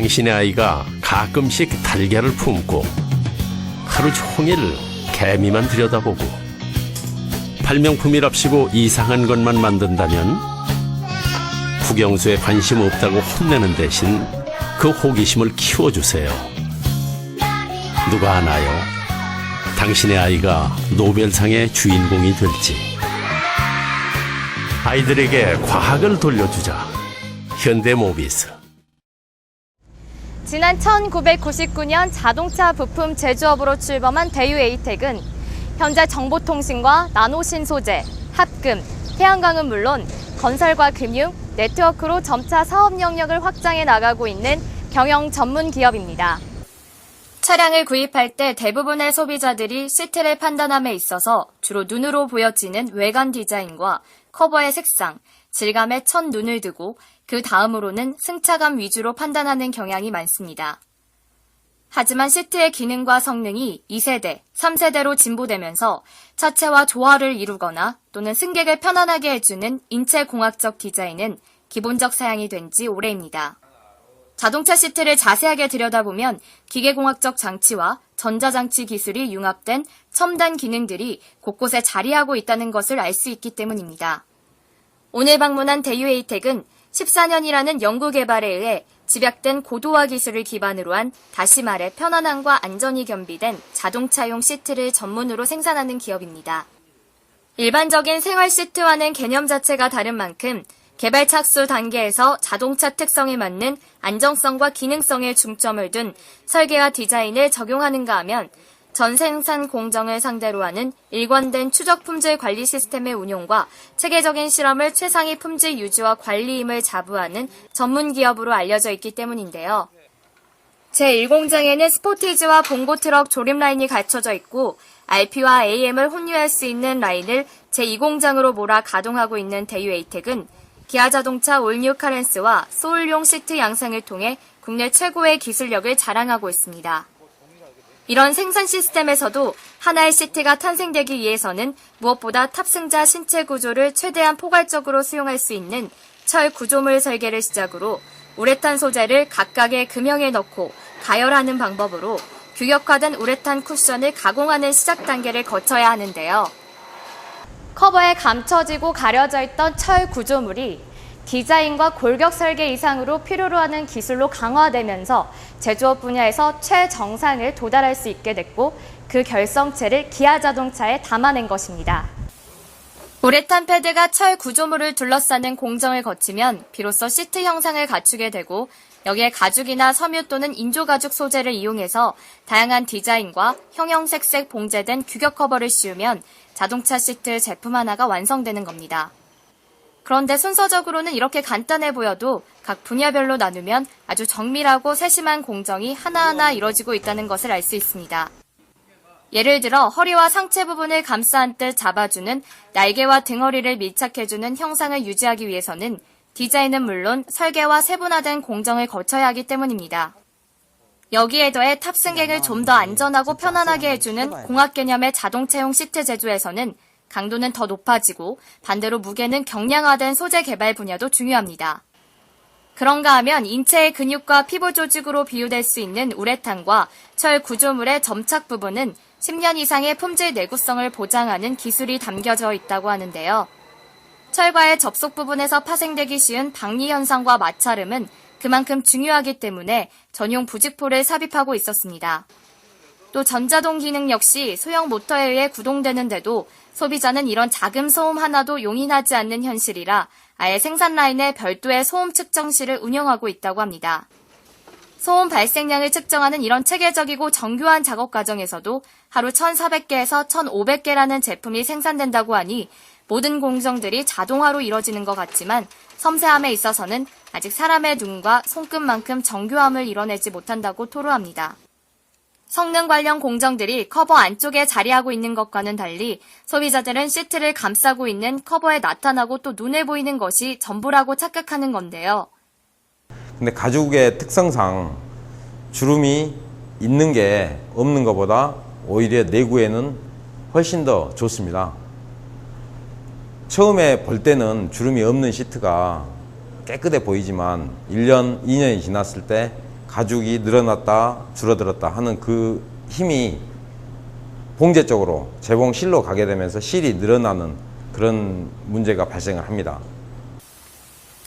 당신의 아이가 가끔씩 달걀을 품고 하루 종일 개미만 들여다보고 발명품이랍시고 이상한 것만 만든다면 국영수에 관심 없다고 혼내는 대신 그 호기심을 키워주세요. 누가 아나요? 당신의 아이가 노벨상의 주인공이 될지. 아이들에게 과학을 돌려주자. 현대모비스. 지난 1999년 자동차 부품 제조업으로 출범한 대유 에이텍은 현재 정보통신과 나노신소재, 합금, 태양광은 물론 건설과 금융, 네트워크로 점차 사업 영역을 확장해 나가고 있는 경영 전문 기업입니다. 차량을 구입할 때 대부분의 소비자들이 시트를 판단함에 있어서 주로 눈으로 보여지는 외관 디자인과 커버의 색상, 질감에 첫 눈을 두고 그 다음으로는 승차감 위주로 판단하는 경향이 많습니다. 하지만 시트의 기능과 성능이 2세대, 3세대로 진보되면서 차체와 조화를 이루거나 또는 승객을 편안하게 해주는 인체공학적 디자인은 기본적 사양이 된 지 오래입니다. 자동차 시트를 자세하게 들여다보면 기계공학적 장치와 전자장치 기술이 융합된 첨단 기능들이 곳곳에 자리하고 있다는 것을 알 수 있기 때문입니다. 오늘 방문한 대유에이텍은 14년이라는 연구 개발에 의해 집약된 고도화 기술을 기반으로 한 다시 말해 편안함과 안전이 겸비된 자동차용 시트를 전문으로 생산하는 기업입니다. 일반적인 생활 시트와는 개념 자체가 다른 만큼 개발 착수 단계에서 자동차 특성에 맞는 안정성과 기능성에 중점을 둔 설계와 디자인을 적용하는가 하면 전 생산 공정을 상대로 하는 일관된 추적 품질 관리 시스템의 운용과 체계적인 실험을 최상위 품질 유지와 관리임을 자부하는 전문 기업으로 알려져 있기 때문인데요. 제1공장에는 스포티지와 봉고 트럭 조립 라인이 갖춰져 있고 RP와 AM을 혼유할 수 있는 라인을 제2공장으로 몰아 가동하고 있는 대유 에이텍은 기아 자동차 올뉴 카렌스와 소울용 시트 양상을 통해 국내 최고의 기술력을 자랑하고 있습니다. 이런 생산 시스템에서도 하나의 시트가 탄생되기 위해서는 무엇보다 탑승자 신체 구조를 최대한 포괄적으로 수용할 수 있는 철 구조물 설계를 시작으로 우레탄 소재를 각각의 금형에 넣고 가열하는 방법으로 규격화된 우레탄 쿠션을 가공하는 시작 단계를 거쳐야 하는데요. 커버에 감춰지고 가려져 있던 철 구조물이 디자인과 골격 설계 이상으로 필요로 하는 기술로 강화되면서 제조업 분야에서 최정상을 도달할 수 있게 됐고 그 결성체를 기아 자동차에 담아낸 것입니다. 우레탄 패드가 철 구조물을 둘러싸는 공정을 거치면 비로소 시트 형상을 갖추게 되고 여기에 가죽이나 섬유 또는 인조 가죽 소재를 이용해서 다양한 디자인과 형형색색 봉제된 규격 커버를 씌우면 자동차 시트 제품 하나가 완성되는 겁니다. 그런데 순서적으로는 이렇게 간단해 보여도 각 분야별로 나누면 아주 정밀하고 세심한 공정이 하나하나 이뤄지고 있다는 것을 알 수 있습니다. 예를 들어 허리와 상체 부분을 감싸 안듯 잡아주는 날개와 등허리를 밀착해주는 형상을 유지하기 위해서는 디자인은 물론 설계와 세분화된 공정을 거쳐야 하기 때문입니다. 여기에 더해 탑승객을 좀 더 안전하고 편안하게 해주는 공학 개념의 자동차용 시트 제조에서는 강도는 더 높아지고 반대로 무게는 경량화된 소재 개발 분야도 중요합니다. 그런가 하면 인체의 근육과 피부 조직으로 비유될 수 있는 우레탄과 철 구조물의 점착 부분은 10년 이상의 품질 내구성을 보장하는 기술이 담겨져 있다고 하는데요. 철과의 접속 부분에서 파생되기 쉬운 박리 현상과 마찰음은 그만큼 중요하기 때문에 전용 부직포를 삽입하고 있었습니다. 또 전자동 기능 역시 소형 모터에 의해 구동되는데도 소비자는 이런 자금 소음 하나도 용인하지 않는 현실이라 아예 생산 라인에 별도의 소음 측정실을 운영하고 있다고 합니다. 소음 발생량을 측정하는 이런 체계적이고 정교한 작업 과정에서도 하루 1,400개에서 1,500개라는 제품이 생산된다고 하니 모든 공정들이 자동화로 이뤄지는 것 같지만 섬세함에 있어서는 아직 사람의 눈과 손끝만큼 정교함을 이뤄내지 못한다고 토로합니다. 성능 관련 공정들이 커버 안쪽에 자리하고 있는 것과는 달리 소비자들은 시트를 감싸고 있는 커버에 나타나고 또 눈에 보이는 것이 전부라고 착각하는 건데요. 근데 가죽의 특성상 주름이 있는 게 없는 것보다 오히려 내구에는 훨씬 더 좋습니다. 처음에 볼 때는 주름이 없는 시트가 깨끗해 보이지만 1년, 2년이 지났을 때 가죽이 늘어났다 줄어들었다 하는 그 힘이 봉제 쪽으로 재봉 실로 가게 되면서 실이 늘어나는 그런 문제가 발생을 합니다.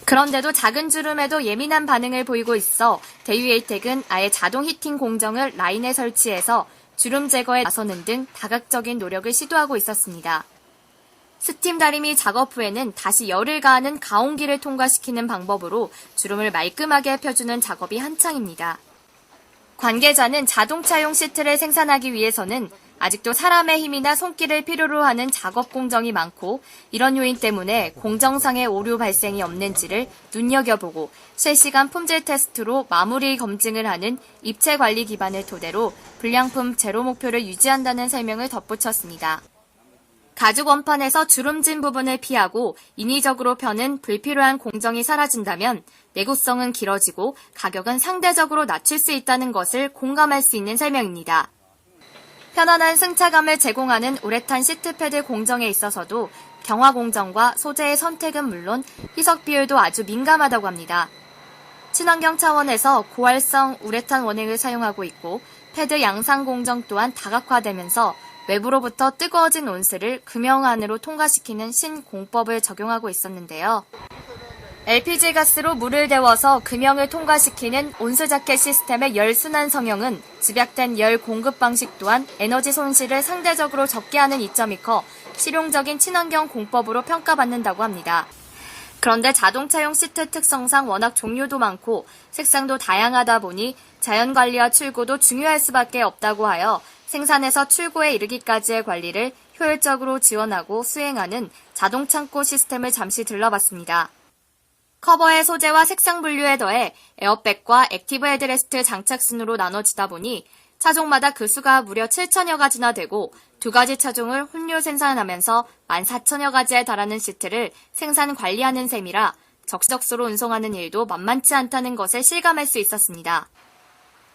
그런데도 작은 주름에도 예민한 반응을 보이고 있어 대유에이텍은 아예 자동 히팅 공정을 라인에 설치해서 주름 제거에 나서는 등 다각적인 노력을 시도하고 있었습니다. 스팀 다리미 작업 후에는 다시 열을 가하는 가온기를 통과시키는 방법으로 주름을 말끔하게 펴주는 작업이 한창입니다. 관계자는 자동차용 시트를 생산하기 위해서는 아직도 사람의 힘이나 손길을 필요로 하는 작업 공정이 많고 이런 요인 때문에 공정상의 오류 발생이 없는지를 눈여겨보고 실시간 품질 테스트로 마무리 검증을 하는 입체 관리 기반을 토대로 불량품 제로 목표를 유지한다는 설명을 덧붙였습니다. 가죽 원판에서 주름진 부분을 피하고 인위적으로 펴는 불필요한 공정이 사라진다면 내구성은 길어지고 가격은 상대적으로 낮출 수 있다는 것을 공감할 수 있는 설명입니다. 편안한 승차감을 제공하는 우레탄 시트패드 공정에 있어서도 경화 공정과 소재의 선택은 물론 희석 비율도 아주 민감하다고 합니다. 친환경 차원에서 고활성 우레탄 원액을 사용하고 있고 패드 양상 공정 또한 다각화되면서 외부로부터 뜨거워진 온수를 금형 안으로 통과시키는 신공법을 적용하고 있었는데요. LPG 가스로 물을 데워서 금형을 통과시키는 온수 자켓 시스템의 열 순환 성형은 집약된 열 공급 방식 또한 에너지 손실을 상대적으로 적게 하는 이점이 커 실용적인 친환경 공법으로 평가받는다고 합니다. 그런데 자동차용 시트 특성상 워낙 종류도 많고 색상도 다양하다 보니 자연 관리와 출고도 중요할 수밖에 없다고 하여 생산에서 출고에 이르기까지의 관리를 효율적으로 지원하고 수행하는 자동 창고 시스템을 잠시 들러봤습니다. 커버의 소재와 색상 분류에 더해 에어백과 액티브 헤드레스트 장착순으로 나눠지다 보니 차종마다 그 수가 무려 7천여 가지나 되고 두 가지 차종을 혼료 생산하면서 14,000여 가지에 달하는 시트를 생산 관리하는 셈이라 적석수로 운송하는 일도 만만치 않다는 것을 실감할 수 있었습니다.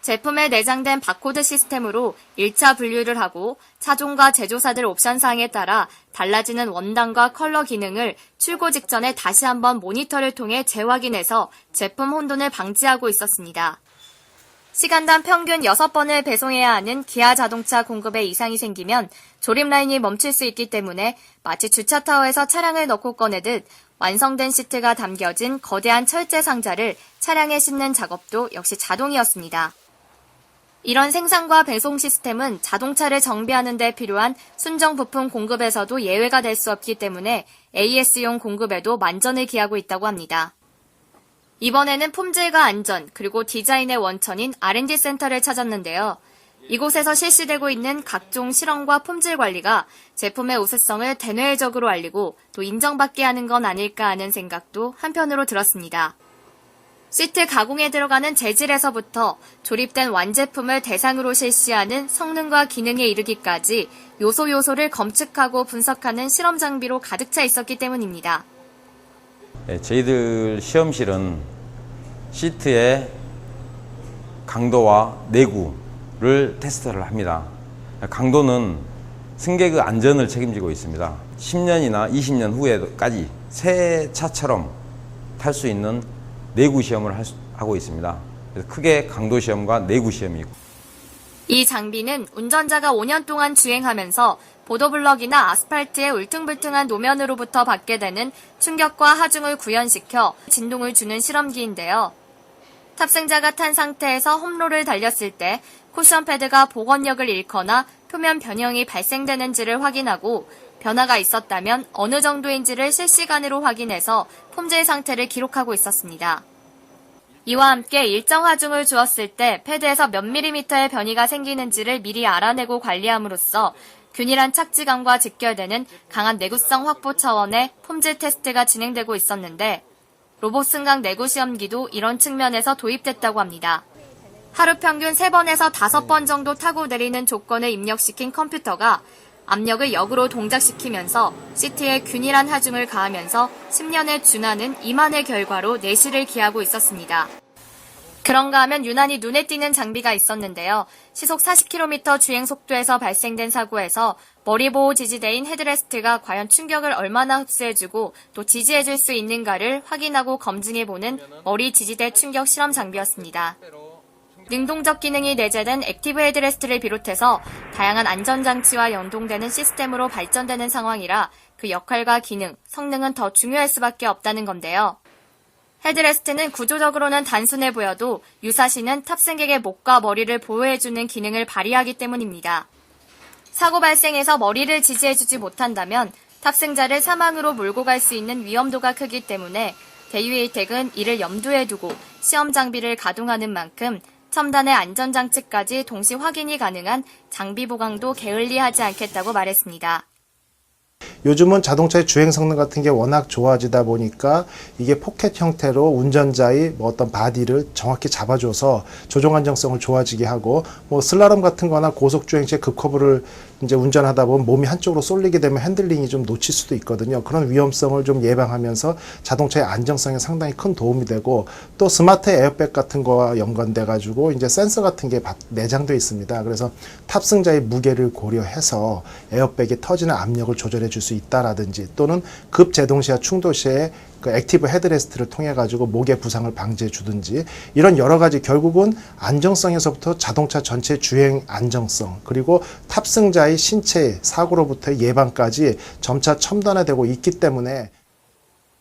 제품에 내장된 바코드 시스템으로 1차 분류를 하고 차종과 제조사들 옵션사항에 따라 달라지는 원단과 컬러 기능을 출고 직전에 다시 한번 모니터를 통해 재확인해서 제품 혼돈을 방지하고 있었습니다. 시간당 평균 6번을 배송해야 하는 기아 자동차 공급에 이상이 생기면 조립 라인이 멈출 수 있기 때문에 마치 주차타워에서 차량을 넣고 꺼내듯 완성된 시트가 담겨진 거대한 철제 상자를 차량에 싣는 작업도 역시 자동이었습니다. 이런 생산과 배송 시스템은 자동차를 정비하는 데 필요한 순정 부품 공급에서도 예외가 될 수 없기 때문에 AS용 공급에도 만전을 기하고 있다고 합니다. 이번에는 품질과 안전, 그리고 디자인의 원천인 R&D 센터를 찾았는데요. 이곳에서 실시되고 있는 각종 실험과 품질 관리가 제품의 우수성을 대뇌적으로 알리고 또 인정받게 하는 건 아닐까 하는 생각도 한편으로 들었습니다. 시트 가공에 들어가는 재질에서부터 조립된 완제품을 대상으로 실시하는 성능과 기능에 이르기까지 요소 요소를 검측하고 분석하는 실험 장비로 가득 차 있었기 때문입니다. 예, 저희들 시험실은 시트의 강도와 내구를 테스트를 합니다. 강도는 승객의 안전을 책임지고 있습니다. 10년이나 20년 후에까지 새 차처럼 탈 수 있는 내구 시험을 하고 있습니다. 크게 강도 시험과 내구 시험이 있고 이 장비는 운전자가 5년 동안 주행하면서 보도블럭이나 아스팔트의 울퉁불퉁한 노면으로부터 받게 되는 충격과 하중을 구현시켜 진동을 주는 실험기인데요. 탑승자가 탄 상태에서 홈로를 달렸을 때 쿠션 패드가 복원력을 잃거나 표면 변형이 발생되는지를 확인하고 변화가 있었다면 어느 정도인지를 실시간으로 확인해서 품질 상태를 기록하고 있었습니다. 이와 함께 일정 하중을 주었을 때 패드에서 몇 밀리미터의 변이가 생기는지를 미리 알아내고 관리함으로써 균일한 착지감과 직결되는 강한 내구성 확보 차원의 품질 테스트가 진행되고 있었는데 로봇 승강 내구 시험기도 이런 측면에서 도입됐다고 합니다. 하루 평균 3번에서 5번 정도 타고 내리는 조건을 입력시킨 컴퓨터가 압력을 역으로 동작시키면서 시트에 균일한 하중을 가하면서 10년에 준하는 이만의 결과로 내실을 기하고 있었습니다. 그런가 하면 유난히 눈에 띄는 장비가 있었는데요. 시속 40km 주행 속도에서 발생된 사고에서 머리 보호 지지대인 헤드레스트가 과연 충격을 얼마나 흡수해주고 또 지지해줄 수 있는가를 확인하고 검증해보는 머리 지지대 충격 실험 장비였습니다. 능동적 기능이 내재된 액티브 헤드레스트를 비롯해서 다양한 안전장치와 연동되는 시스템으로 발전되는 상황이라 그 역할과 기능, 성능은 더 중요할 수밖에 없다는 건데요. 헤드레스트는 구조적으로는 단순해 보여도 유사시는 탑승객의 목과 머리를 보호해주는 기능을 발휘하기 때문입니다. 사고 발생에서 머리를 지지해주지 못한다면 탑승자를 사망으로 몰고 갈 수 있는 위험도가 크기 때문에 대유에이텍은 이를 염두에 두고 시험 장비를 가동하는 만큼 첨단의 안전장치까지 동시 확인이 가능한 장비 보강도 게을리하지 않겠다고 말했습니다. 요즘은 자동차의 주행 성능 같은 게 워낙 좋아지다 보니까 이게 포켓 형태로 운전자의 뭐 어떤 바디를 정확히 잡아줘서 조종 안정성을 좋아지게 하고 뭐 슬라럼 같은 거나 고속 주행 시에 급커브를 이제 운전하다 보면 몸이 한쪽으로 쏠리게 되면 핸들링이 좀 놓칠 수도 있거든요. 그런 위험성을 좀 예방하면서 자동차의 안정성에 상당히 큰 도움이 되고 또 스마트 에어백 같은 거와 연관돼 가지고 이제 센서 같은 게 바- 내장돼 있습니다. 그래서 탑승자의 무게를 고려해서 에어백이 터지는 압력을 조절해 줄 수 있다라든지 또는 급 제동 시야 충돌 시에 그 액티브 헤드레스트를 통해 가지고 목의 부상을 방지해 주든지 이런 여러 가지 결국은 안정성에서부터 자동차 전체 주행 안정성 그리고 탑승자의 신체 사고로부터의 예방까지 점차 첨단화되고 있기 때문에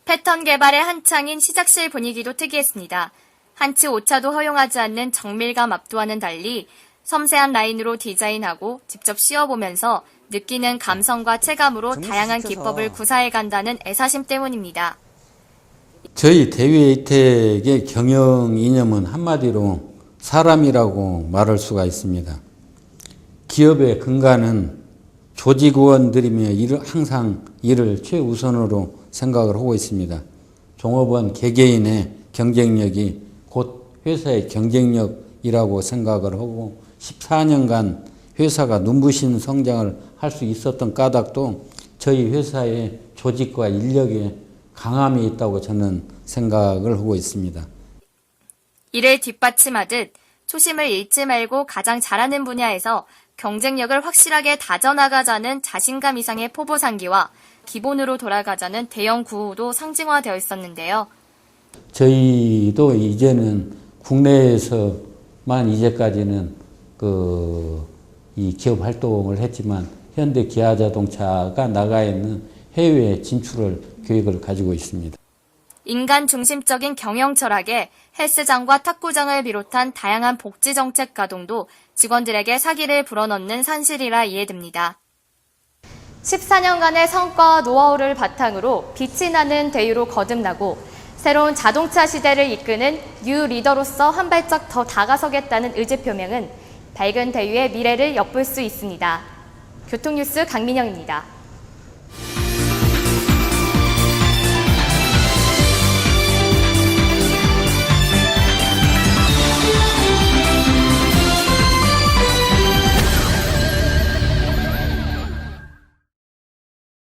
패턴 개발의 한창인 시작실 분위기도 특이했습니다. 한치 오차도 허용하지 않는 정밀감 압도와는 달리 섬세한 라인으로 디자인하고 직접 씌워보면서 느끼는 감성과 체감으로 다양한 기법을 구사해 간다는 애사심 때문입니다. 저희 대위에이텍의 경영 이념은 한마디로 사람이라고 말할 수가 있습니다. 기업의 근간은 조직원들이며 일을 항상 이를 최우선으로 생각을 하고 있습니다. 종업원 개개인의 경쟁력이 곧 회사의 경쟁력이라고 생각을 하고 14년간 회사가 눈부신 성장을 할 수 있었던 까닭도 저희 회사의 조직과 인력에 강함이 있다고 저는 생각을 하고 있습니다. 이를 뒷받침하듯 초심을 잃지 말고 가장 잘하는 분야에서 경쟁력을 확실하게 다져나가자는 자신감 이상의 포부상기와 기본으로 돌아가자는 대형 구호도 상징화되어 있었는데요. 저희도 이제는 국내에서만 이제까지는 그 이 기업 활동을 했지만 현대 기아 자동차가 나가 있는 해외 진출을 계획을 가지고 있습니다. 인간 중심적인 경영 철학에 헬스장과 탁구장을 비롯한 다양한 복지 정책 가동도 직원들에게 사기를 불어넣는 산실이라 이해됩니다. 14년간의 성과와 노하우를 바탕으로 빛이 나는 대유로 거듭나고 새로운 자동차 시대를 이끄는 뉴 리더로서 한 발짝 더 다가서겠다는 의지 표명은 밝은 대유의 미래를 엿볼 수 있습니다. 교통뉴스 강민영입니다.